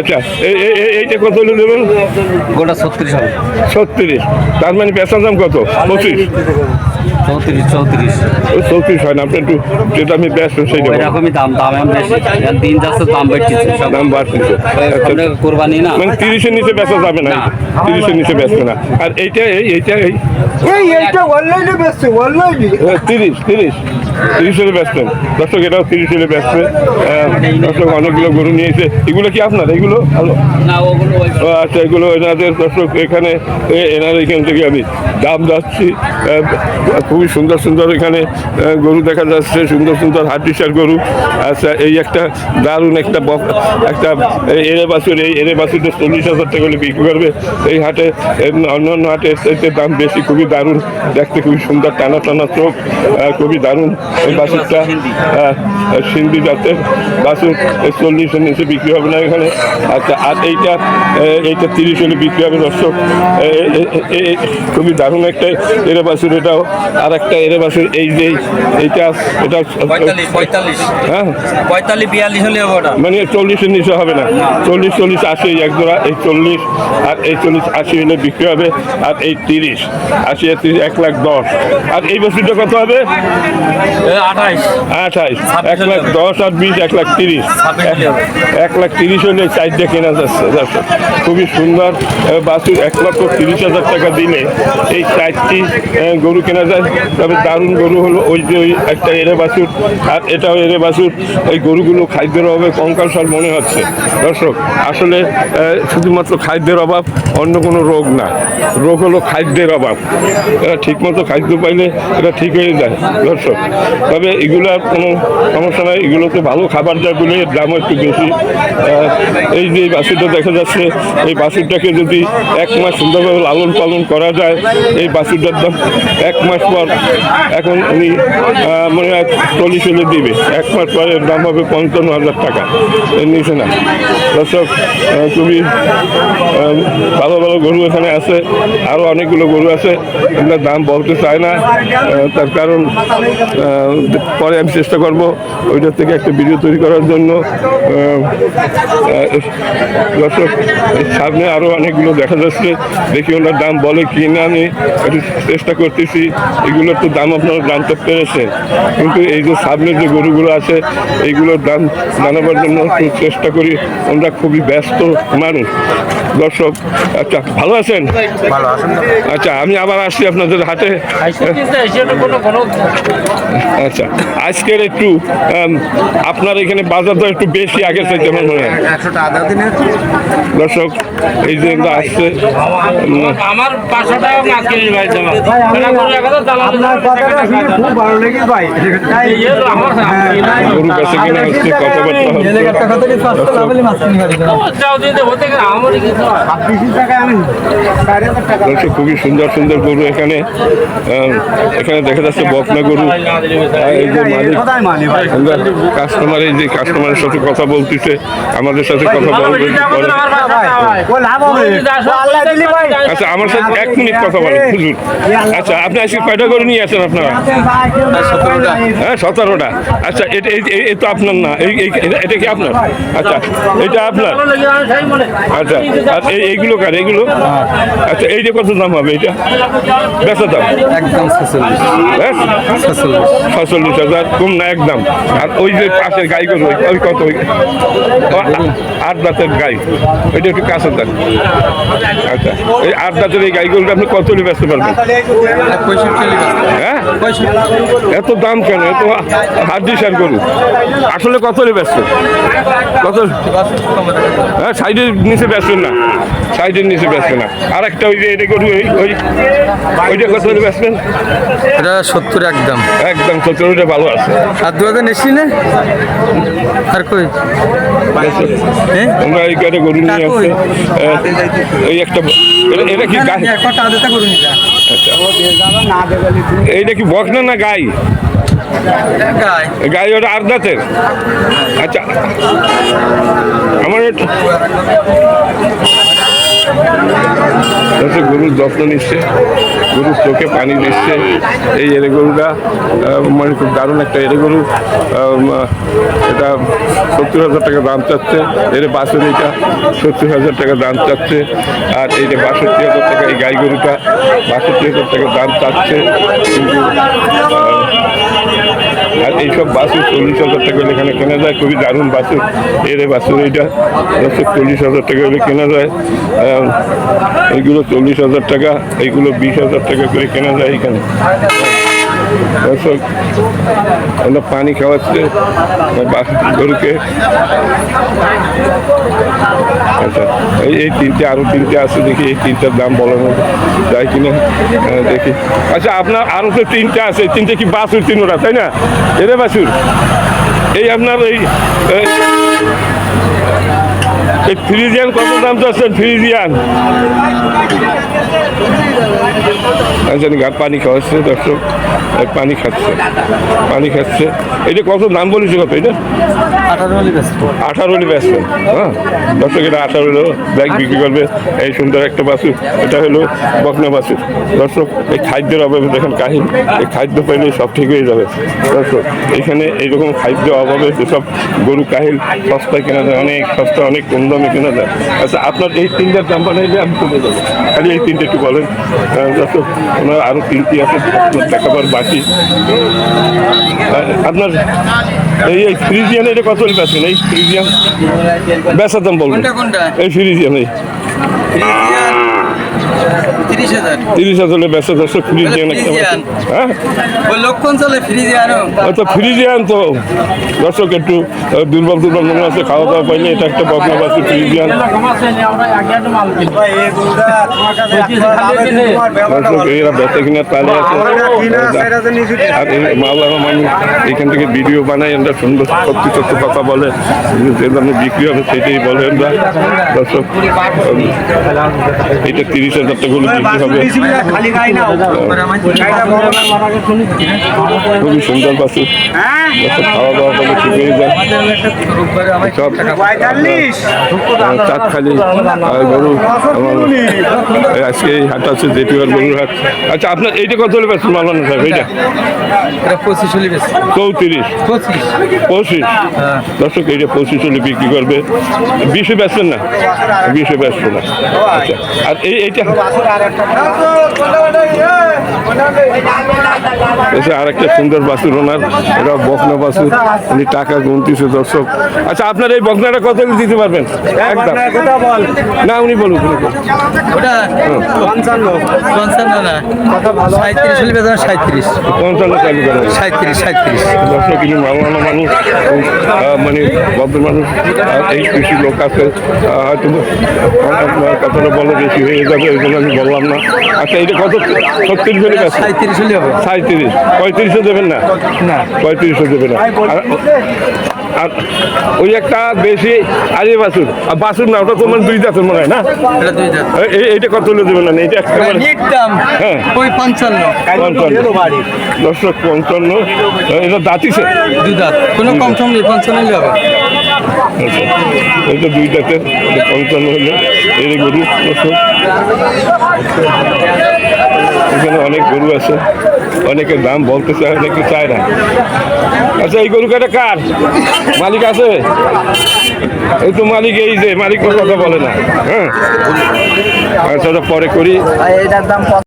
আচ্ছা এই এই- এই- এইটা কত হলো দেবেন? গোটা ছত্রিশ হবে। ছত্রিশ। তার মানে পেঁচার দাম কত? পঁচিশ। চৌত্রিশ চৌত্রিশ। চৌত্রিশ হয় না আপনি একটু যেটা আমি ব্যস্ত ওই দাম দাম এখন বেশি। দিন যাচ্ছে দাম বাড়ছে সব। দাম বাড়ছে আচ্ছা কোরবানি না? মানে তিরিশের নিচে বেচা যাবে না। তিরিশের নিচে বেচবে না। আর এইটা এই এইটা এই। এই এইটা অনলাইনে বেচছে অনলাইনে তিরিশ তিরিশ তিরিশ। হলে বেচবেন দর্শক এটাও তিরিশ হলে বেচবে আহ, দর্শক অনেকগুলো গরু নিয়েছে এগুলো কি আপনার? এগুলো? ভালো না ওগুলো ওই ও আচ্ছা এগুলো এনাদের দর্শক এখানে এ- এনার এখান থেকে আমি দাম যাচ্ছি। খুবই সুন্দর সুন্দর এখানে গরু দেখা যাচ্ছে, সুন্দর সুন্দর হাটিসার গরু। আচ্ছা এই একটা দারুণ একটা একটা এরে বাছুর, এই এরে বাছুরটা চল্লিশ হাজার টাকা করে বিক্রি করবে। এই হাটে অন্য অন্য হাটে দাম বেশি, খুবই দারুণ। দেখতে খুবই সুন্দর, টানা টানা চোখ খুবই দারুণ। এই বাছুরটা সিন্ধি জাতের বাছুর চল্লিশের নিচে বিক্রি হবে না এখানে। আচ্ছা আর এইটা এইটা তিরিশ হলে বিক্রি হবে দর্শক। খুবই দারুণ একটা এরে বাছুর এটাও। আর একটা এরে বাছুর এই যে এইটা এটা হ্যাঁ? পঁয়তাল্লিশ বিয়াল্লিশ হলে ওটা। মানে চল্লিশের নিচে হবে না। চল্লিশ চল্লিশ আশি এক জোড়া এই চল্লিশ আর এই চল্লিশ আশি হলে বিক্রি হবে আর এই তিরিশ আশি আর তিরিশ এক লাখ দশ। আর এই বছরটা কত হবে? আঠাইশ। আঠাইশ। এক লাখ দশ আর বিশ এক লাখ তিরিশ। এক লাখ তিরিশ হলে চারটে কেনা যাচ্ছে খুবই সুন্দর বাছুর এক লক্ষ তিরিশ হাজার টাকা দিলে এই চারটি গরু কেনা যায়। তবে দারুণ গরু হলো ওই যে ওই একটা এরে বাছুর। আর এটাও এরে বাছুর। এই গরুগুলো খাদ্যের অভাবে কঙ্কাল কঙ্কালসার মনে হচ্ছে। দর্শক, আসলে শুধুমাত্র খাদ্যের অভাব, অন্য কোনো রোগ না। রোগ হলো খাদ্যের অভাব। এরা ঠিকমতো খাদ্য পাইলে এটা ঠিক হয়ে যায়, দর্শক। তবে এগুলো কোনো সমস্যা নাই। এগুলোতে ভালো খাবার যায় বলে দামও একটু বেশি। এই যে বাছুরটা দেখা যাচ্ছে, এই বাছুরটাকে যদি এক মাস সুন্দরভাবে লালন পালন করা যায়, এই বাছুরটার দাম এক মাস পর এখন উনি মনে হয় চল্লিশ হলে দিবে। এক মাস পরে দাম হবে পঞ্চান্ন হাজার টাকা। নিচে না। দর্শক খুবই ভালো ভালো গরু এখানে আছে। আরও অনেকগুলো গরু আছে। আমরা দাম বলতে চাই না। তার কারণ পরে আমি চেষ্টা করব ওইটার থেকে একটা ভিডিও তৈরি করার জন্য। দর্শক সামনে আরও অনেকগুলো দেখা যাচ্ছে। দেখি ওনার দাম বলে কি না আমি একটু চেষ্টা করতেছি। এগুলোর তো দাম আপনারা জানতে পেরেছেন। কিন্তু এই যে সামনে যে গরুগুলো আছে এইগুলোর দাম জানাবার জন্য চেষ্টা করি। আমরা খুবই ব্যস্ত মানুষ। দর্শক আচ্ছা ভালো আছেন? আচ্ছা আমি আবার আসছি আপনাদের হাটে আচ্ছা আজকের একটু আপনার এখানে বাজার দর একটু বেশি আগের চাইতে আমার মনে হয়। একশোটা আধা দিনের দর্শক এই যে আসছে আমার পাঁচশো টাকা মাছ কিনে বাড়িতে আমার আপনার কথাটা শুনে খুব ভালো লেগে ভাই। গরু কাছে কিনে আসছে কথাবার্তা হচ্ছে। যাও দিতে হতে গেলে আমারই কিছু আমি চার হাজার টাকা। দর্শক খুবই সুন্দর সুন্দর গরু এখানে। এখানে দেখা যাচ্ছে বকনা গরু। এই যে মালিক মানে কাস্টমার এই যে কাস্টমারের সাথে কথা বলতেছে আমাদের সাথে কথা বলবে ভাই আচ্ছা আমার সাথে এক মিনিট কথা বলেন হুজুর। আচ্ছা আপনি আজকে কয়টা গরু নিয়ে আসেন আপনারা? হ্যাঁ সতেরোটা। আচ্ছা এটা এই- এই- এই তো আপনার না। এই এই- এটা- কি আপনার? আচ্ছা এটা আপনার? আচ্ছা আর এই এইগুলো কার? এইগুলো? আচ্ছা এইটা কত দাম হবে এটা? বেচা দাম? একদম ছেচল্লিশ। হ্যাঁ হাজার কম না একদম। আর ওই যে পাশের গাই গরু ওই- কত ওই- আট দাঁতের গাই। ওইটা একটু কাছের দাঁত। আচ্ছা এই আট দাঁতের এই গাই গরুটা আপনি কত বেচতে পারবেন? হ্যাঁ? এত দাম কেন? এত হাত দিশার গরু আসলে কত হলে ব্যস্ত? কত হ্যাঁ সাইডের নিচে ব্যস্ত না। সাইডের নিচে ব্যস্ত না। আর একটা ওই যে এটা গরু ওই ওই ওইটা কত হলে ব্যস্তেন এটা সত্তর একদম। একদম সতেরোটা ভালো আছে। আর দু হাজার এসছি না আর কই? হ্যাঁ? আমরা এই গাড়ি গরু নিয়ে আসছে এই একটা এটা- এটা কি এইটা কি বকনা না গাই? গাই। গাই ওটা আর দাঁতের? আচ্ছা। আমার আচ্ছা গরুর যত্ন নিচ্ছে, গরুর চোখে পানি দিচ্ছে। এই এরে গরুটা মানে খুব দারুণ একটা এরে গরু। এটা সত্তর হাজার টাকা দাম চাচ্ছে, এর বাছুর এটা সত্তর হাজার টাকা দাম চাচ্ছে। আর এই যে বাষট্টি হাজার টাকা, এই গাই গরুটা বাষট্টি হাজার টাকা দাম চাচ্ছে। কিন্তু আর এইসব বাসুর চল্লিশ হাজার টাকা হলে এখানে কেনা যায়, খুবই দারুণ বাসুর এর বাসুর এইটা হচ্ছে চল্লিশ হাজার টাকা হলে কেনা যায়। এইগুলো চল্লিশ হাজার টাকা, এইগুলো বিশ হাজার টাকা করে কেনা যায় এখানে। দর্শক আমরা পানি খাওয়াচ্ছে গরুকে। আচ্ছা এই এই তিনটে আরও তিনটে আছে দেখি এই তিনটার দাম বলানো যায় কিনা আহ, দেখি। আচ্ছা আপনার আরও তো তিনটে আছে তিনটে কি বাসুর তিনোটা তাই না? এরে বাসুর এই আপনার এই ফ্রিজিয়ান কত দাম চাচ্ছেন ফ্রিজিয়ান? জানি গা পানি খাওয়াচ্ছে দর্শক এই পানি খাচ্ছে পানি খাচ্ছে। এটা কত নাম বলেছে কত এটা? আঠারো হলে ব্যস্ত হ্যাঁ? দর্শক এটা আঠারো হলো ব্যাগ বিক্রি করবে। এই সুন্দর একটা বাসুর এটা হলো বকনা বাসু দর্শক এই খাদ্যের অভাবে দেখেন কাহিল এই খাদ্য পাইলে সব ঠিক হয়ে যাবে। দর্শক এখানে এইরকম খাদ্য অভাবে যেসব গরু কাহিল সস্তায় কেনা যায় অনেক সস্তা অনেক কম দামে কেনা যায়। আচ্ছা আপনার এই তিনটার দাম বানাইলে আমি চলে যাব খালি এই তিনটে একটু বলেন। দর্শক ওনার আরও তিনটি আছে দেখাবার বাকি। আপনার এই এই ফ্রিজিয়ান এটা কত পাচ্ছেন এই ফ্রিজিয়ান? বেচার দাম বলবেন। এই ফ্রিজ এই ফ্রিজিয়ান এই। তিরিশ হাজার। বেচা ফ্রিজিয়ান একটা হ্যাঁ? ওই লক্ষণ চলে ফ্রিজে আনো। তো ফ্রিজিয়ান তো। দর্শক একটু দুর্বল দুর্বল মনে আছে খাওয়া দাওয়া পাইলে এটা একটা বকনা বাসি ফ্রিজিয়ান দর্শক এরা বেচা কিনা তালে আছে। আর এই মাওলানা মানুষ এখান থেকে ভিডিও বানাই আমরা সুন্দর সত্যি সত্যি কথা বলে যে দামে বিক্রি হবে সেটাই বলে আমরা। দর্শক এটা তিরিশ হাজার টাকা খুবই সুন্দর বাসু। খাওয়া দাওয়া আজকে এই হাট আছে জেটিওয়ার গরুর হাট আচ্ছা আপনার এইটা কত হলে মালানা সাহেব এইটা পঁচিশ হলে চৌত্রিশ পঁচিশ দর্শক এইটা পঁচিশ বিক্রি করবে বিশে বেচছেন না বিশে বেচছে না আচ্ছা আর এই এইটা আর একটা সুন্দর বাসুর ওনার, এটা বকনা বাসুর, উনি টাকা গুনতিছে দর্শক। আচ্ছা আপনার এই বকনাটা কত দিতে পারবেন? একদম। না উনি বলুন। ওটা পঞ্চান্ন। পঞ্চান্ন না। সাঁত্রিশ হলে বেতন সাঁত্রিশ পঞ্চান্ন চালু করেন সাঁত্রিশ সাঁত্রিশ দর্শক কিন্তু মাওলানা মানুষ মানে ভদ্র মানুষ এই কৃষি লোক আছে হয়তো কথাটা বলে বেশি হয়ে যাবে ওই জন্য আমি বললাম না। আচ্ছা এটা কত? ছত্রিশ হলে সাঁত্রিশ হলে হবে। সাঁত্রিশ পঁয়ত্রিশও দেবেন না? না। পঁয়ত্রিশও দেবেন না। আর- ওই একটা বেশি আরে বাসুর আর বাসুর না ওটা তোমার দুই দাঁতের মনে হয় না? এইটা কত হলে দেবেন না? এটা দাম হ্যাঁ। ওই পঞ্চান্ন। পঞ্চান্ন। দর্শক পঞ্চান্ন। এটা দাঁতিছে দুই দাঁত। কোনো কম সম নেই পঞ্চান্ন হলে হবে। আচ্ছা। এটা দুই দাঁতের পঞ্চান্ন হলে। এর গরু দর্শক। এখানে অনেক গরু আছে। অনেকে দাম বলতে চায় অনেকে চায় না। আচ্ছা এই গরু কাটা কার? মালিক আছে? এই তো মালিক, এই যে মালিক কথা বলে না হ্যাঁ? আচ্ছা পরে করি।